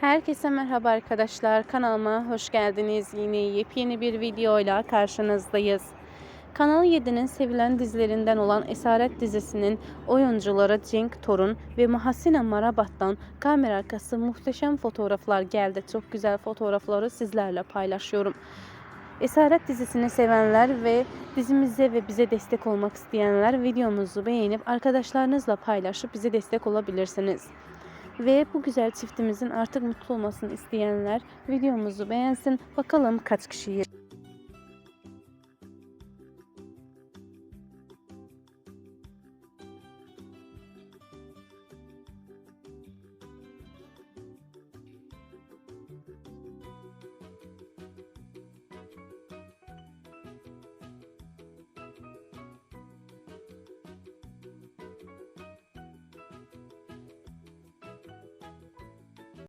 Herkese merhaba arkadaşlar. Kanalıma hoş geldiniz. Yine yepyeni bir videoyla karşınızdayız. Kanal 7'nin sevilen dizilerinden olan Esaret dizisinin oyuncuları Cenk Torun ve Muhassine Marabat'tan kamera arkası muhteşem fotoğraflar geldi. Çok güzel fotoğrafları sizlerle paylaşıyorum. Esaret dizisini sevenler ve dizimize ve bize destek olmak isteyenler videomuzu beğenip arkadaşlarınızla paylaşıp bize destek olabilirsiniz. Ve bu güzel çiftimizin artık mutlu olmasını isteyenler videomuzu beğensin. Bakalım kaç kişiyi